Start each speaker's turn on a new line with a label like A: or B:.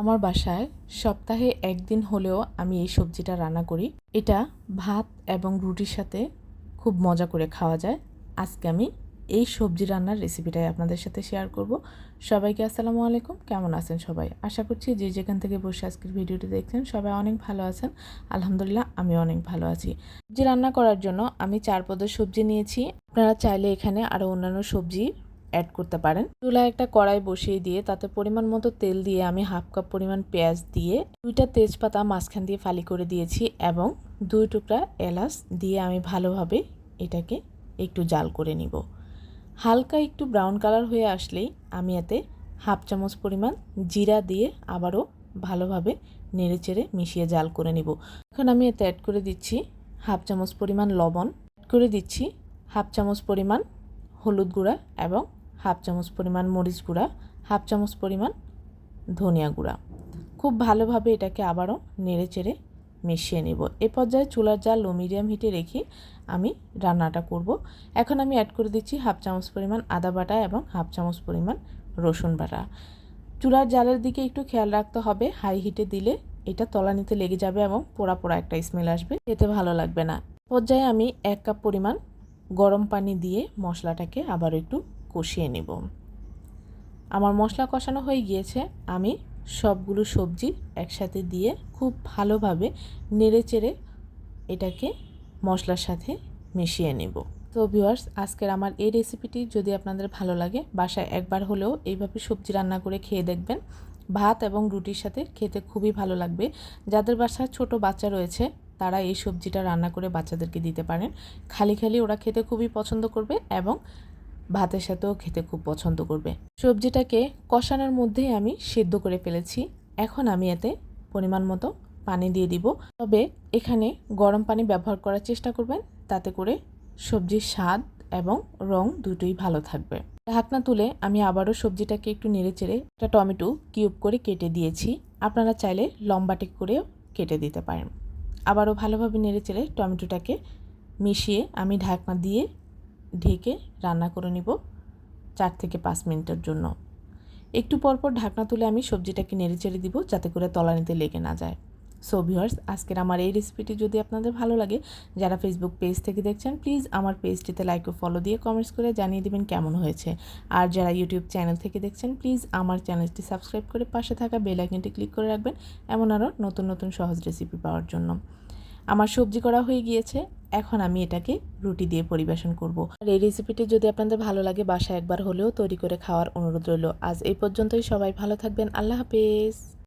A: আমার বাসায় সপ্তাহে একদিন হলেও আমি এই সবজিটা রান্না করি। এটা ভাত এবং রুটির সাথে খুব মজা করে খাওয়া যায়। আজকে আমি এই সবজি রান্নার রেসিপিটাই আপনাদের সাথে শেয়ার করব। সবাইকে আসসালামু আলাইকুম। কেমন আছেন সবাই? আশা করছি যে যেখান থেকে বসে আজকের ভিডিওটি দেখছেন সবাই অনেক ভালো আছেন। আলহামদুলিল্লাহ, আমি অনেক ভালো আছি। সবজি রান্না করার জন্য আমি চার পদের সবজি নিয়েছি। আপনারা চাইলে এখানে আরও অন্যান্য সবজি অ্যাড করতে পারেন। চুলায় একটা কড়াই বসিয়ে দিয়ে তাতে পরিমাণ মতো তেল দিয়ে আমি হাফ কাপ পরিমাণ পেঁয়াজ দিয়ে দুইটা তেজপাতা মাঝখান দিয়ে ফালি করে দিয়েছি এবং দুই টুকরা এলাচ দিয়ে আমি ভালোভাবে এটাকে একটু জাল করে নিব। হালকা একটু ব্রাউন কালার হয়ে আসলেই আমি এতে হাফ চামচ পরিমাণ জিরা দিয়ে আবারও ভালোভাবে নেড়েচেড়ে মিশিয়ে জাল করে নিব। এখন আমি এতে অ্যাড করে দিচ্ছি হাফ চামচ পরিমাণ লবণ। অ্যাড করে দিচ্ছি হাফ চামচ পরিমাণ হলুদ গুঁড়া এবং হাফ চামচ পরিমাণ মরিচ গুঁড়া, হাফ চামচ পরিমাণ ধনিয়া গুঁড়া। খুব ভালোভাবে এটাকে আবারও নেড়ে চেড়ে মিশিয়ে নেব। এ পর্যায়ে চুলার জাল লো মিডিয়াম হিটে রেখে আমি রান্নাটা করব। এখন আমি অ্যাড করে দিচ্ছি হাফ চামচ পরিমাণ আদা বাটা এবং হাফ চামচ পরিমাণ রসুন বাটা। চুলার জালের দিকে একটু খেয়াল রাখতে হবে। হাই হিটে দিলে এটা তলানিতে লেগে যাবে এবং পোড়া পোড়া একটা স্মেল আসবে। খেতে ভালো লাগবে না। পর্যায়ে আমি এক কাপ পরিমাণ গরম পানি দিয়ে মশলাটাকে আবার একটু কষিয়ে নেব। আমার মশলা কষানো হয়ে গিয়েছে। আমি সবগুলো সবজি একসাথে দিয়ে খুব ভালোভাবে নেড়েচেড়ে এটাকে মশলার সাথে মিশিয়ে নেব। তো ভিউয়ার্স আজকের আমার এই রেসিপিটি যদি আপনাদের ভালো লাগে, বাসায় একবার হলেও এইভাবে সবজি রান্না করে খেয়ে দেখবেন। ভাত এবং রুটির সাথে খেতে খুবই ভালো লাগবে। যাদের বাসায় ছোট বাচ্চা রয়েছে, তারা এই সবজিটা রান্না করে বাচ্চাদেরকে দিতে পারেন। খালি খালি ওরা খেতে খুবই পছন্দ করবে এবং ভাতের সাথেও খেতে খুব পছন্দ করবে। সবজিটাকে কষানোর মধ্যেই আমি সিদ্ধ করে ফেলেছি। এখন আমি এতে পরিমাণ মতো পানি দিয়ে দিব। তবে এখানে গরম পানি ব্যবহার করার চেষ্টা করবেন। তাতে করে সবজির স্বাদ এবং রং দুটোই ভালো থাকবে। ঢাকনা তুলে আমি আবারও সবজিটাকে একটু নেড়ে চেড়ে একটা টমেটো কিউব করে কেটে দিয়েছি। আপনারা চাইলে লম্বাটে করেও কেটে দিতে পারেন। আবারও ভালোভাবে নেড়ে চেড়ে টমেটোটাকে মিশিয়ে আমি ঢাকনা দিয়ে ঢেকে রান্না করে নিব চার থেকে পাঁচ মিনিটের জন্য। একটু পরপর ঢাকনা তুলে আমি সবজিটাকে নেড়ে চেড়ে দিব যাতে করে তলানিতে লেগে না যায়। সো ভিউয়ার্স আজকের আমার এই রেসিপিটি যদি আপনাদের ভালো লাগে, যারা ফেসবুক পেজ থেকে দেখছেন প্লিজ আমার পেজটিতে লাইক ও ফলো দিয়ে কমেন্টস করে জানিয়ে দেবেন কেমন হয়েছে। আর যারা ইউটিউব চ্যানেল থেকে দেখছেন প্লিজ আমার চ্যানেলটি সাবস্ক্রাইব করে পাশে থাকা বেল আইকনটি ক্লিক করে রাখবেন, এমন আরও নতুন নতুন সহজ রেসিপি পাওয়ার জন্য। আমার সবজি করা হয়ে গিয়েছে এখন আমি এটাকে রুটি দিয়ে পরিবেশন করব। আর এই রেসিপিটি যদি আপনাদের ভালো লাগে, বাসায় একবার হলেও তৈরি করে খাওয়ার অনুরোধ রইল। আজ এই পর্যন্তই। সবাই ভালো থাকবেন। আল্লাহ হাফেজ।